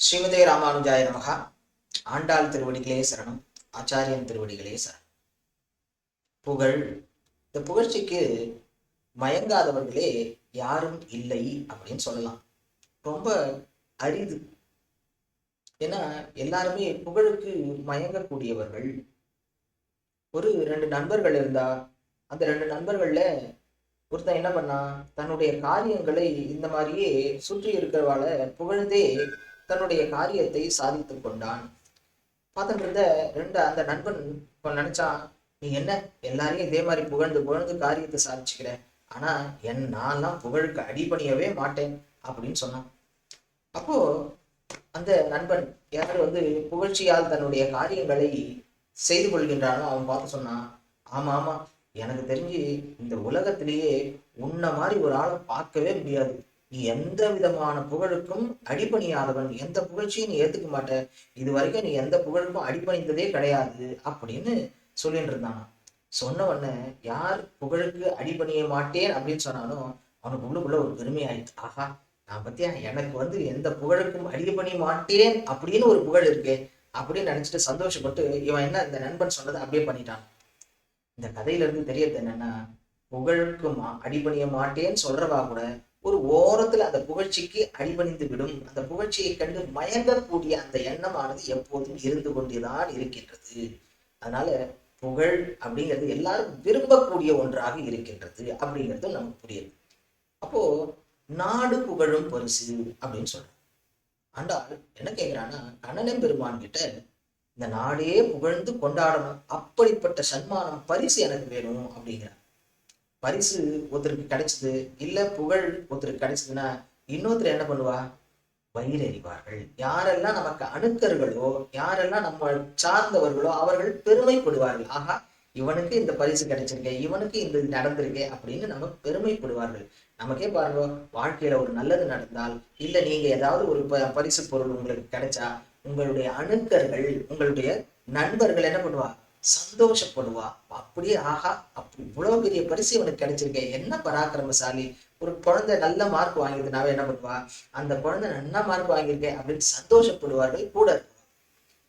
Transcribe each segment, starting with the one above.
ஸ்ரீமதே ராமானுஜாய நமகா. ஆண்டாள் திருவடிகளே சரணம். ஆச்சாரியன் திருவடிகளே சரணம். புகழ். இந்த புகழ்ச்சிக்கு மயங்காதவர்களே யாரும் இல்லை அப்படின்னு சொல்லலாம். ரொம்ப அரிது. ஏன்னா எல்லாருமே புகழுக்கு மயங்கக்கூடியவர்கள். ஒரு ரெண்டு நண்பர்கள் இருந்தா அந்த ரெண்டு நண்பர்கள்ல ஒருத்தன் என்ன பண்ணான்? தன்னுடைய காரியங்களை இந்த மாதிரியே சுற்றி இருக்கிறவால புகழ்ந்தே தன்னுடைய காரியத்தை சாதித்து கொண்டான். பார்த்துட்டு இருந்த ரெண்டு அந்த நண்பன் இப்போ நினைச்சான் நீ என்ன? எல்லாரையும் இதே மாதிரி புகழ்ந்து புகழ்ந்து காரியத்தை சாதிச்சுக்கிற. ஆனா என் நான்லாம் புகழுக்கு அடிபணியவே மாட்டேன் அப்படின்னு சொன்னான். அப்போ அந்த நண்பன் யார் வந்து புகழ்ச்சியால் தன்னுடைய காரியங்களை செய்து கொள்கின்றானோ அவன் பார்த்து சொன்னான் ஆமா ஆமா எனக்கு தெரிஞ்சு இந்த உலகத்திலேயே உன்ன மாதிரி ஒரு ஆளை பார்க்கவே முடியாது. நீ எந்த விதமான புகழுக்கும் அடிபணியாதவன் எந்த புகழ்ச்சியும் நீ ஏத்துக்க மாட்ட இது வரைக்கும் நீ எந்த புகழுக்கும் அடிபணிந்ததே கிடையாது அப்படின்னு சொல்லிட்டு இருந்தான் சொன்ன உடனே யார் புகழுக்கு அடிபணிய மாட்டேன்? அப்படின்னு சொன்னாலும் அவனுக்கு உள்ளுக்குள்ள ஒரு பெருமை ஆயிடுச்சு ஆஹா நான் பத்தியா எனக்கு வந்து எந்த புகழுக்கும் அடிபணிய மாட்டேன் அப்படின்னு ஒரு புகழ் இருக்கே அப்படின்னு நினைச்சிட்டு சந்தோஷப்பட்டு இவன் என்ன இந்த நண்பன் சொன்னதை அப்படியே பண்ணிட்டான். இந்த கதையில இருந்து தெரியறது என்னன்னா புகழுக்கு மா அடிபணிய மாட்டேன்னு சொல்றவா கூட ஒரு ஓரத்துல அந்த புகழ்ச்சிக்கு அடிபணிந்து விடும். அந்த புகழ்ச்சியை கண்டு மயங்கக்கூடிய அந்த எண்ணமானது எப்போதும் இருந்து கொண்டுதான் இருக்கின்றது. அதனால புகழ் அப்படிங்கிறது எல்லாரும் விரும்பக்கூடிய ஒன்றாக இருக்கின்றது அப்படிங்கிறது நமக்கு புரியுது. அப்போ நாடு புகழும் பரிசு அப்படின்னு சொல்றோம். ஆண்டால் என்ன கேட்கிறான்னா கண்ணனம் பெருமான் கிட்ட இந்த நாடே புகழ்ந்து கொண்டாடணும். அப்படிப்பட்ட சன்மானம் பரிசு எனக்கு வேணும் அப்படிங்கிறார் பரிசு ஒருத்தருக்கு கிடைச்சது இல்ல புகழ் ஒருத்தருக்கு கிடைச்சதுன்னா இன்னொருத்தர் என்ன பண்ணுவா? வயிறறிவார்கள் யாரெல்லாம் நமக்கு அணுக்கர்களோ யாரெல்லாம் நம்ம சார்ந்தவர்களோ அவர்கள் பெருமைப்படுவார்கள். ஆகா இவனுக்கு இந்த பரிசு கிடைச்சிருக்கே இவனுக்கு இந்த நடந்திருக்கே அப்படின்னு நம்ம பெருமைப்படுவார்கள். நமக்கே பாருங்க வாழ்க்கையில ஒரு நல்லது நடந்தால் இல்ல நீங்க ஏதாவது ஒரு ப- பரிசு பொருள் உங்களுக்கு கிடைச்சா உங்களுடைய அணுக்கர்கள் உங்களுடைய நண்பர்கள் என்ன பண்ணுவா? சந்தோஷப்படுவா. அப்படியே ஆஹா அப்படி இவ்வளவு பெரிய பரிசு இவனுக்கு கிடைச்சிருக்கேன் என்ன பராக்கிரமசாலி? ஒரு குழந்தை நல்ல மார்க் வாங்கியதுனாவே என்ன பண்ணுவா? அந்த குழந்தை நல்ல மார்க் வாங்கியிருக்கேன் அப்படின்னு சந்தோஷப்படுவார்கள் கூட.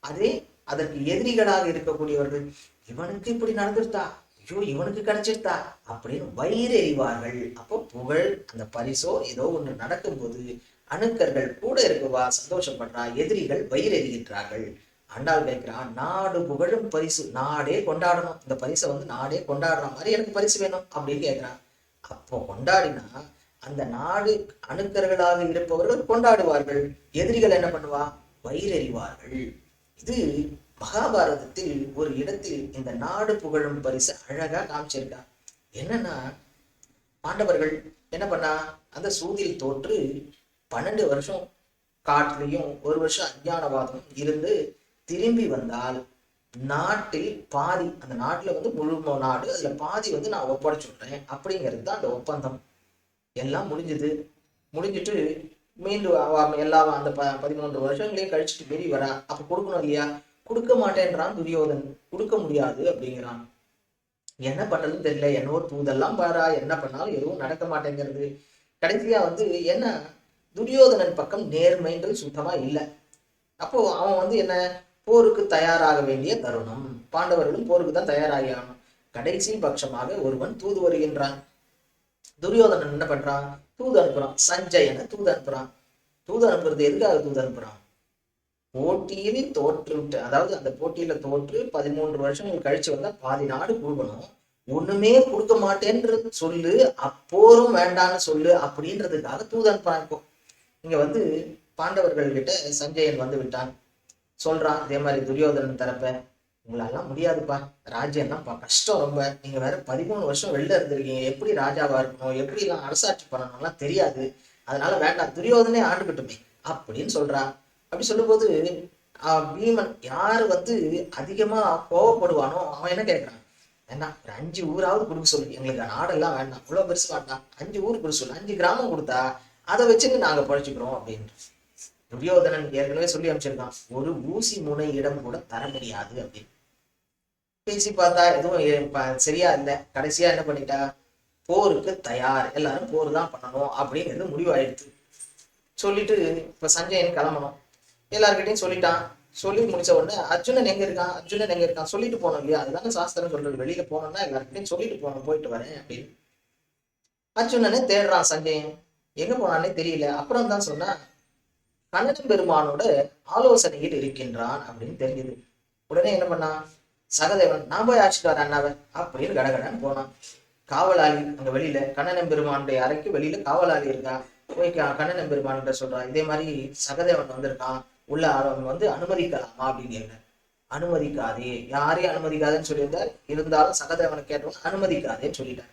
அதே அதற்கு எதிரிகளாக இருக்கக்கூடியவர்கள் இவனுக்கு இப்படி நடந்துருத்தா? ஐயோ இவனுக்கு கிடைச்சிருத்தா? அப்படின்னு வயிறு எறிவார்கள். அப்போ புகழ் அந்த பரிசோ ஏதோ ஒன்று நடக்கும்போது அணுக்கர்கள் கூட இருக்குவா சந்தோஷப்படுறா எதிரிகள் வயிறு எறிகின்றார்கள். ஆண்டாள் கேட்கிறான் நாடு புகழும் பரிசு நாடே கொண்டாடணும். இந்த பரிசை வந்து நாடே கொண்டாடுற மாதிரி எனக்கு பரிசு வேணும் அப்படின்னு கேட்கிறான். அப்போ கொண்டாடினா அந்த நாடு அணுக்கர்களாக இருப்பவர்கள் கொண்டாடுவார்கள். எதிரிகள் என்ன பண்ணுவா? வயிறறிவார்கள். இது மகாபாரதத்தில் ஒரு இடத்தில் இந்த நாடு புகழும் பரிசு அழகா காமிச்சிருக்கா. என்னன்னா பாண்டவர்கள் என்ன பண்ணா அந்த சூதில் தோற்று பன்னெண்டு வருஷம் காட்டுலையும் ஒரு வருஷம் அஜானவாதம் இருந்து திரும்பி வந்தால் நாட்டில் பாதி அந்த நாட்டில் வந்து முழு நாடு அதில் பாதி வந்து நான் ஒப்படைச்சுடுறேன் அப்படிங்கிறது தான் அந்த ஒப்பந்தம். எல்லாம் முடிஞ்சது. முடிஞ்சிட்டு மீண்டும் எல்லா அந்த ப பதிமூன்று வருஷங்களையும் கழிச்சுட்டு வெளியே வரா. அப்போ கொடுக்கணும் இல்லையா? கொடுக்க மாட்டேன்றான் துரியோதன். கொடுக்க முடியாது அப்படிங்கிறான். என்ன பண்றதுன்னு தெரியல. என்னவோ தூதெல்லாம் பாரா. என்ன பண்ணாலும் எதுவும் நடக்க மாட்டேங்கிறது. கடைசியா வந்து என்ன? துரியோதனன் பக்கம் நேர்மைன்றது சுத்தமா இல்லை. அப்போ அவன் வந்து என்ன? போருக்கு தயாராக வேண்டிய தருணம். பாண்டவர்களும் போருக்கு தான் தயாராகியாகணும் கடைசி பட்சமாக ஒருவன் தூது வருகின்றான். துரியோதனன் என்ன பண்றான்? தூது அனுப்புறான். சஞ்சயனை தூது அனுப்புறான். தூது அனுப்புறது எதுக்காக தூது அனுப்புறான்? போட்டியில் தோற்று விட்டு அதாவது அந்த போட்டியில தோற்று பதிமூன்று வருஷங்கள் கழிச்சு வந்தா பாதி நாடு கொடுக்கணும் ஒண்ணுமே கொடுக்க மாட்டேன்றது சொல்லு அப்போரும் வேண்டான்னு சொல்லு அப்படின்றதுக்காக தூது அனுப்புறான் இப்போ. இங்க வந்து பாண்டவர்கள் கிட்ட சஞ்சயன் வந்து விட்டான். சொல்றான் அதே மாதிரி துரியோதனன் தரப்ப உங்களாலாம் முடியாதுப்பா. ராஜ்யம்லாம் கஷ்டம் ரொம்ப. நீங்க வேற பதிமூணு வருஷம் வெளில இருந்திருக்கீங்க. எப்படி ராஜாவா இருக்கணும்? எப்படி எல்லாம் அரசாட்சி பண்ணணும்லாம் தெரியாது. அதனால வேண்டாம். துரியோதனே ஆண்டுகிட்டுமே அப்படின்னு சொல்றா. அப்படி சொல்லும்போது பீமன் யாரு வந்து அதிகமா கோவப்படுவானோ அவன் என்ன கேட்குறான் வேண்டாம் ஒரு அஞ்சு ஊராவது கொடுக்க சொல்லு. எங்களுக்கு நாடெல்லாம் வேண்டாம். இவ்வளவு பெருசு வேண்டாம். அஞ்சு ஊர் கொடுக்க சொல்லு. அஞ்சு கிராமம் கொடுத்தா அதை வச்சுட்டு நாங்க பழிச்சுக்கிறோம். அப்படின்னு. துரியோதனன் ஏற்கனவே சொல்லி அமைச்சிருக்கான் ஒரு ஊசி முனை இடம் கூட தர முடியாது அப்படின்னு. பேசி பார்த்தா எதுவும் சரியா இல்லை. கடைசியா என்ன பண்ணிட்டா? போருக்கு தயார். எல்லாரும் போர் தான் பண்ணணும் அப்படிங்கிறது முடிவாயிடுச்சு. சொல்லிட்டு இப்ப சஞ்சயன் கிளம்பணும். எல்லார்கிட்டையும் சொல்லிட்டான். சொல்லி முடிச்ச உடனே அர்ஜுனன் எங்க இருக்கான்? அர்ஜுனன் எங்க இருக்கான்? சொல்லிட்டு போனோம் இல்லையா? அதுதானே சாஸ்திரம் சொல்றது. வெளியில போனோம்னா எல்லார்கிட்டையும் சொல்லிட்டு போனோம் போயிட்டு வரேன் அப்படின்னு. அர்ஜுனனே தேடுறான் சஞ்சயன். எங்க போனானே தெரியல. அப்புறம் தான் சொன்னா கண்ணன் பெருமானோட ஆலோசனையில் இருக்கின்றான் அப்படின்னு தெரிஞ்சது. உடனே என்ன பண்ணான்? சகதேவன் நான் போய் அழைச்சிட்டு வரேன் அண்ணாவை. அப்படின்னு கடகடன் போனான். காவலாளி அங்க வெளியில கண்ணன் பெருமானுடைய அறைக்கு வெளியில காவலாளி இருக்கான் போய் கண்ணன் பெருமான்கிட்ட சொல்றான் இதே மாதிரி சகதேவன் வந்திருக்கான் உள்ள அவன் வந்து அனுமதிக்கலாமா? அப்படின்னு அனுமதிக்காதே. யாரையும் அனுமதிக்காதேன்னு சொல்லியிருந்தார். இருந்தாலும் சகதேவனை கேட்டவன் அனுமதிக்காதேன்னு சொல்லிட்டார்.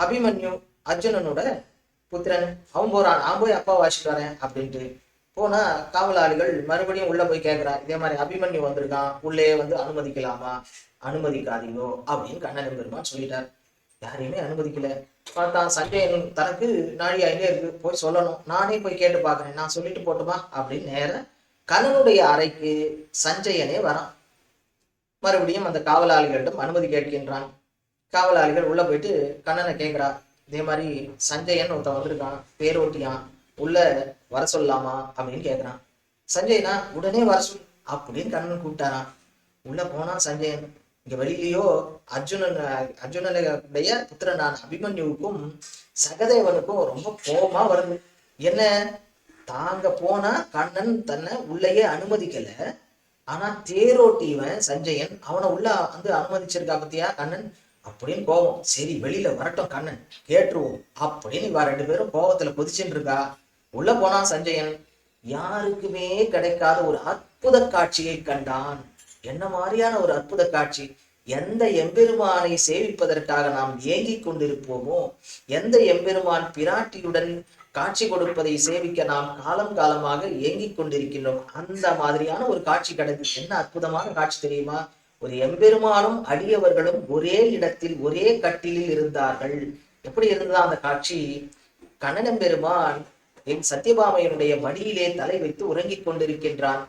அபிமன்யு அர்ஜுனனோட புத்திரன் அவன் போறான் நான் போய் அப்பா வாசிட்டு வரேன் அப்படின்ட்டு போனா காவலாளிகள் மறுபடியும் உள்ள போய் கேட்கிறான் இதே மாதிரி அபிமன்யு வந்திருக்கான் உள்ளே வந்து அனுமதிக்கலாமா? அனுமதிக்காதீங்கோ அப்படின்னு கண்ணன் பெருமான் சொல்லிட்டார். யாரையுமே அனுமதிக்கல. பார்த்தா சஞ்சயன் தனக்கு நாழி ஐந்தே இருக்கு போய் சொல்லணும். நானே போய் கேட்டு பார்க்குறேன். நான் சொல்லிட்டு போட்டுமா? அப்படின்னு நேர கண்ணனுடைய அறைக்கு சஞ்சயனே வரான். மறுபடியும் அந்த காவலாளிகளிடம் அனுமதி கேட்கின்றான். காவலாளிகள் உள்ள போயிட்டு கண்ணனை கேட்குறா இதே மாதிரி சஞ்சயன் ஒருத்தன் வந்திருக்கான் பேரோட்டியான் உள்ள வர சொல்லலாமா அப்படின்னு கேட்குறான் சஞ்சய்னா உடனே வர சொல் அப்படின்னு கண்ணன் கூப்பிட்டாரான் உள்ள போனா சஞ்சயன் இங்க வெளியிலயோ அர்ஜுனன் அர்ஜுனனுடைய புத்திரனான அபிமன்யுவுக்கும் சகதேவனுக்கும் ரொம்ப கோபமா வருது. என்ன? தாங்க போனா கண்ணன் தன்னை உள்ளேயே அனுமதிக்கல. ஆனா தேரோட்டிவன் சஞ்சயன் அவனை உள்ள வந்து அனுமதிச்சிருக்கா பத்தியா கண்ணன்? அப்படின்னு கோபம். சரி வெளியில வரட்டும் கண்ணன் கேட்டுருவோம். அப்படின்னு இவா ரெண்டு பேரும் கோபத்துல கொதிச்சுட்டு இருக்கா. உள்ள போனான் சஞ்சயன் யாருக்குமே கிடைக்காத ஒரு அற்புத காட்சியை கண்டான். என்ன மாதிரியான ஒரு அற்புத காட்சி? எந்த எம்பெருமானை சேவிப்பதற்காக நாம் ஏங்கிக் கொண்டிருப்போமோ எந்த எம்பெருமான் பிராட்டியுடன் காட்சி கொடுப்பதை சேவிக்க நாம் காலம் காலமாக ஏங்கிக் கொண்டிருக்கின்றோம்? அந்த மாதிரியான ஒரு காட்சி கிடைக்குது என்ன அற்புதமான காட்சி தெரியுமா? ஒரு எம்பெருமானும் அடியவர்களும் ஒரே இடத்தில் ஒரே கட்டிலில் இருந்தார்கள். எப்படி இருந்ததா அந்த காட்சி? கண்ணன் பெருமான் என் சத்தியபாமையனுடைய மடியிலே தலை வைத்து உறங்கிக் கொண்டிருக்கின்றான்.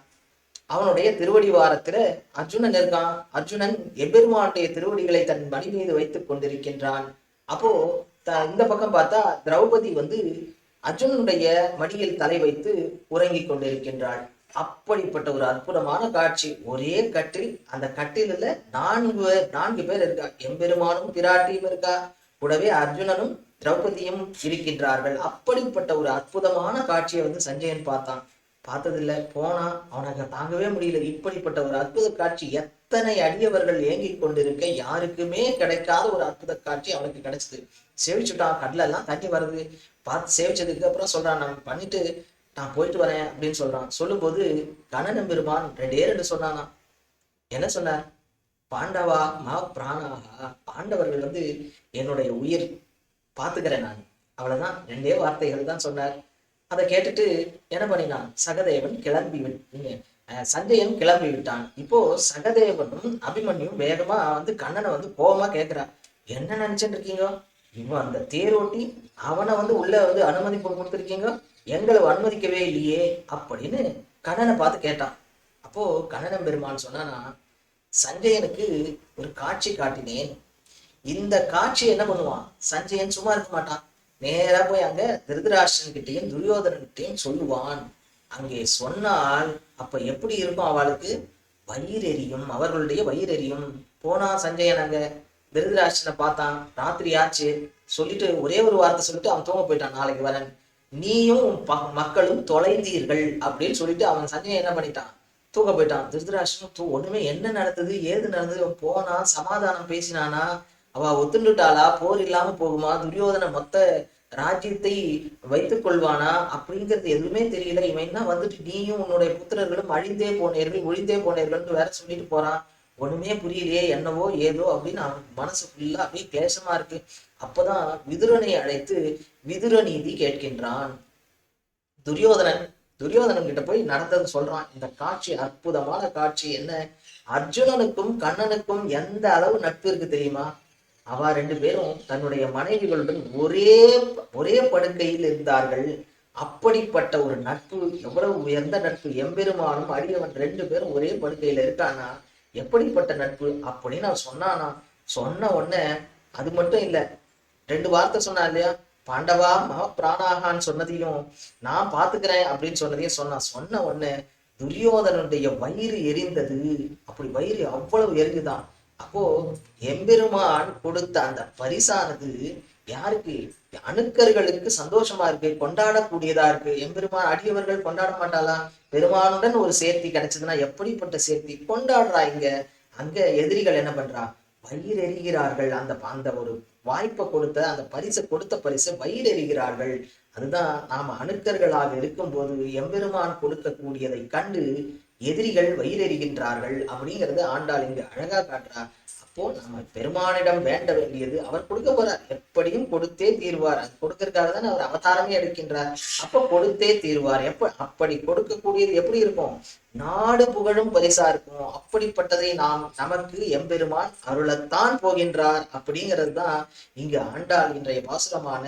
அவனுடைய திருவடிவாரத்துல அர்ஜுனன் இருக்கான் அர்ஜுனன் எம்பெருமானுடைய திருவடிகளை தன் மடி மீது வைத்துக் கொண்டிருக்கின்றான். அப்போ த- இந்த பக்கம் பார்த்தா திரௌபதி வந்து அர்ஜுனனுடைய மடியில் தலை வைத்து உறங்கிக் கொண்டிருக்கின்றாள். அப்படிப்பட்ட ஒரு அற்புதமான காட்சி. ஒரே கட்டில் அந்த கட்டிலில் நான்கு பேர்- நான்கு பேர் இருக்கா? எம்பெருமானும் பிராட்டியும் இருக்கா? கூடவே அர்ஜுனனும் திரௌபதியும் இருக்கின்றார்கள். அப்படிப்பட்ட ஒரு அற்புதமான காட்சியை வந்து சஞ்சயன் பார்த்தான். பார்த்ததில்ல போனா அவனுக்கு தாங்கவே முடியல. இப்படிப்பட்ட ஒரு அற்புத காட்சி எத்தனை அடியவர்கள் ஏங்கிக் கொண்டிருக்க யாருக்குமே கிடைக்காத ஒரு அற்புத காட்சி அவனுக்கு கிடைச்சது. சேவிச்சுட்டான் கடல எல்லாம் தண்ணி வருது. பார்த்து சேவிச்சதுக்கு அப்புறம் சொல்றான் நம்ம பண்ணிட்டு நான் போயிட்டு வரேன் அப்படின்னு சொல்றான். சொல்லும்போது கண்ணன் பெருமான் ரெண்டே ரெண்டு சொன்னானா. என்ன சொன்னார்? பாண்டவா மா பிராணாகா பாண்டவர்கள் வந்து என்னுடைய உயிர் பார்த்துக்கிறேன் நான். அவ்வளவுதான். ரெண்டே வார்த்தைகள் தான் சொன்னார். அதை கேட்டுட்டு என்ன பண்ணினான்? சகதேவன் கிளம்பி விட்டு சஞ்சயன் கிளம்பி விட்டான். இப்போ சகதேவனும் அபிமன்யும் வேகமா வந்து கண்ணனை வந்து கோபமா கேட்கிறான் என்ன நினைச்சிட்டு இருக்கீங்க? இவன் அந்த தேரோட்டி அவனை வந்து உள்ள வந்து அனுமதி கொடுத்துருக்கீங்க? எங்களை அனுமதிக்கவே இல்லையே அப்படின்னு கண்ணனை பார்த்து கேட்டான். அப்போ கண்ணனம் பெருமான் சொன்னானா சஞ்சயனுக்கு ஒரு காட்சி காட்டினேன். இந்த காட்சி என்ன பண்ணுவான்? சஞ்சயன் சும்மா இருக்க மாட்டான். நேரா போய் அங்க திருதராஷ்டிரன் கிட்டையும் துரியோதனன் சொல்லுவான். அங்கே சொன்னால் அப்ப எப்படி இருக்கும் அவளுக்கு? வயிறெறியும் அவர்களுடைய வயிறெறியும் போனா சஞ்சயன் அங்க? திருதராஷ்டிரனை பார்த்தான் ராத்திரி ஆச்சு. சொல்லிட்டு ஒரே ஒரு வார்த்தை சொல்லிட்டு அவன் தூங்க போயிட்டான். நாளைக்கு வரேன். நீயும் மக்களும் தொலைந்தீர்கள் அப்படின்னு சொல்லிட்டு அவன் சஞ்சயம் என்ன பண்ணிட்டான்? தூங்க போயிட்டான். திருதராஷ்டிரன் தூ ஒண்ணுமே என்ன நடந்தது? ஏது நடந்தது? போனா சமாதானம் பேசினானா? அவ ஒத்துண்டுட்டாளா? போர் இல்லாம போகுமா? துரியோதன மொத்த ராஜ்யத்தை வைத்துக் கொள்வானா? அப்படிங்கிறது எதுவுமே தெரியல. இவன் என்ன வந்துட்டு நீயும் உன்னுடைய புத்திரர்களும் அழிந்தே போனீர்கள் ஒழிந்தே போனீர்கள்னு வேற சொல்லிட்டு போறான். ஒண்ணுமே புரியலையே என்னவோ ஏதோ அப்படின்னு மனசு ஃபுல்லா அப்படியே கிளேசமா இருக்கு. அப்பதான் விதுரனை அழைத்து விதுர நீதி கேட்கின்றான். துரியோதனன் துரியோதனன் கிட்ட போய் நடந்தது சொல்றான். இந்த காட்சி அற்புதமான காட்சி என்ன? அர்ஜுனனுக்கும் கண்ணனுக்கும் எந்த அளவு நட்பு இருக்கு தெரியுமா? அவ ரெண்டு பேரும் தன்னுடைய மனைவிகளுடன் ஒரே ஒரே படுக்கையில் இருந்தார்கள். அப்படிப்பட்ட ஒரு நட்பு எவ்வளவு உயர்ந்த நட்பு எம்பெருமானும் அடியவன் ரெண்டு பேரும் ஒரே படுக்கையில இருக்கானா? எப்படிப்பட்ட நட்பு அப்படின்னு அவன் சொன்னானா. சொன்ன உடனே அது மட்டும் இல்ல ரெண்டு வார்த்தை சொன்னா இல்லையா? பாண்டவா மக பிராணாகான்னு சொன்னதையும் நான் பாத்துக்கிறேன் அப்படின்னு சொன்னதையும் சொன்னான் சொன்ன உடனே துரியோதனுடைய வயிறு எரிந்தது. அப்படி வயிறு அவ்வளவு எரிஞ்சுதான். அப்போ எம்பெருமான் கொடுத்த அந்த பரிசானது யாருக்கு? அணுக்கர்களுக்கு சந்தோஷமா இருக்கு கொண்டாடக்கூடியதா இருக்கு. எம்பெருமான் அடியவர்கள் கொண்டாட மாட்டாளா? பெருமானுடன் ஒரு சேர்த்தி கிடைச்சதுன்னா எப்படிப்பட்ட சேர்த்தி? கொண்டாடுறா இங்க. அங்க எதிரிகள் என்ன பண்றா? வயிறெறிகிறார்கள் அந்த அந்த ஒரு வாய்ப்பை கொடுத்த அந்த பரிசை கொடுத்த பரிசை வயிறெறிகிறார்கள் அதுதான் நாம அணுக்கர்களாக இருக்கும்போது எம்பெருமான் கொடுக்கக்கூடியதை கண்டு எதிரிகள் வயிறெறிகின்றார்கள் அப்படிங்கிறது ஆண்டாள் இங்கு அழகா காட்டுறா. அப்போ நம்ம பெருமானிடம் வேண்ட வேண்டியது அவர் கொடுக்க போறார். எப்படியும் கொடுத்தே தீர்வார். அது கொடுக்கறதுக்காக தானே அவர் அவதாரமே எடுக்கின்றார். அப்ப கொடுத்தே தீர்வார். எப்ப அப்படி கொடுக்கக்கூடியது எப்படி இருக்கும்? நாடு புகழும் பரிசா இருக்கும். அப்படிப்பட்டதை நாம் நமக்கு எம்பெருமான் அருளத்தான் போகின்றார் அப்படிங்கிறது தான் இங்கு ஆண்டாள் இன்றைய பாசுரமான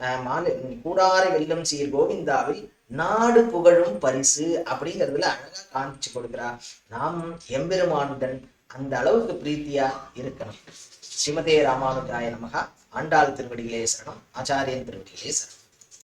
அஹ், மாலை கூடாரை வெல்லும் சீர் கோவிந்தாவில் நாடு புகழும் பரிசு அப்படிங்கிறதுல அழகா காமிச்சு கொடுக்கிறார். நாம் எம்பெருமானுடன் அந்த அளவுக்கு பிரீத்தியா இருக்கணும். ஸ்ரீமதே ராமானுஜாய நமகா. ஆண்டாள் திருவடிகளே சரணம். ஆச்சாரியன் திருவடிகளே சரணம்.